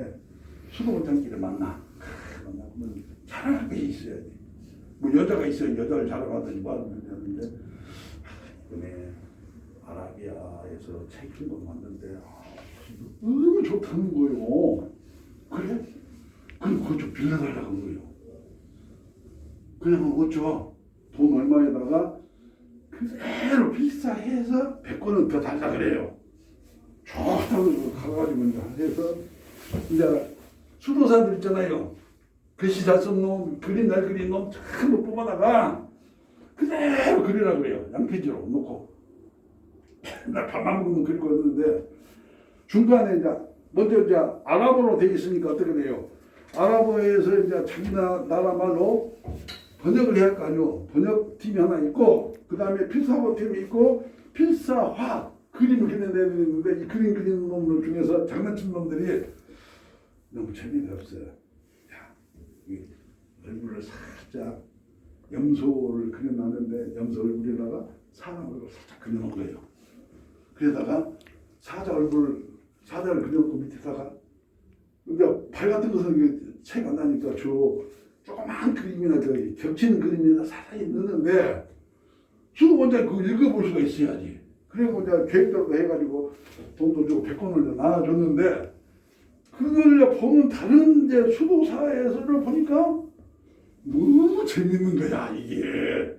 다음에 수도원장끼리 만나. 만나면 자랑할 것이 있어야지. 뭐 여자가 있어야 여자를 자랑하든지 뭐 하든 되는데 이번에 아라비아에서 책한권 왔는데 아, 너무 좋다는 거예요. 그래? 그럼 그거 좀 빌려달라고 한 거예요. 그냥 어쩌? 돈 얼마에다가 그대로 필사해서 100권은 더 달라 그래요. 좋다고 가가지고 해서 이제 수도사들 있잖아요. 글씨 잘 쓴 놈, 그림 잘 그린 놈 전부 뽑아다가 그대로 그리라 그래요. 양피지로 놓고. 나 밥만 먹으면 그리고 있는데 중간에 이제 먼저 이제 아랍어로 돼 있으니까 어떻게 돼요? 아랍어에서 이제 자기 나, 나라 말로 번역을 해야 할 거 아니요. 번역팀이 하나 있고, 그 다음에 필사보팀이 있고, 필사화 그림을 그리는 애들이 있는데, 이 그림 그리는 놈들 중에서 장난친 놈들이 너무 재미가 없어요. 야, 이 얼굴을 살짝 염소를 그려놨는데, 염소 얼굴에다가 사람 얼굴을 살짝 그려놓은 거예요. 그러다가 사자 얼굴, 사자를 그려놓고 밑에다가, 근데 발 같은 것은 책안 나니까 주로 조그만 그림이나 저기 겹치는 그림이나 사사히 넣는데 수도 원장 그거 읽어볼 수가 있어야지. 그리고 이제 계획대로 해가지고 돈도 주고 백권을 나눠줬는데 그걸 보는 다른 이제 수도사에서를 보니까 너무 재밌는 거야 이게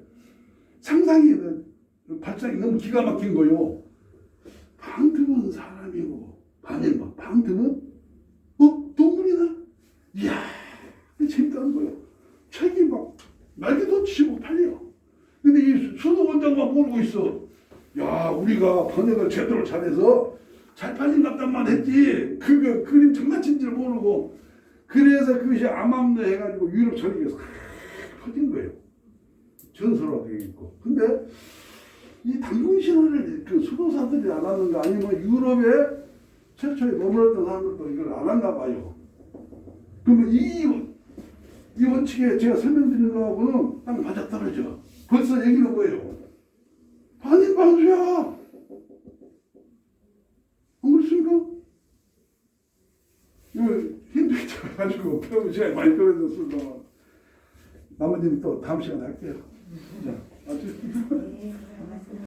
상상이 발상이 너무 기가 막힌 거요. 방틈은 사람이고 반일 막 방틈은 어 동물이나 이야 재밌다는 거예요. 책이 막 날개도 치고 팔려. 근데 이 수도 원장만 모르고 있어. 야, 우리가 번역을 제대로 잘해서 잘 팔린 같단만 했지. 그 그림 장난친 줄 모르고. 그래서 그것이 암암도 해가지고 유럽 전역에서 퍼진 거예요. 전설화 되어 있고. 근데 이 당군신화를 그 수도사들이 안 하는가 아니면 유럽에 최초에 머물렀던 사람들도 이걸 안 하나 봐요. 그러면 이, 이 원칙에 제가 설명드린 거하고는 딱 맞아떨어져. 벌써 얘기는 뭐예요? 반인 반수야. 안 그렇습니까? 이거 힌두 있어가지고 배우는 시간이 많이 떨어졌습니다. 나머지는 또 다음 시간에 할게요. 자, 아주.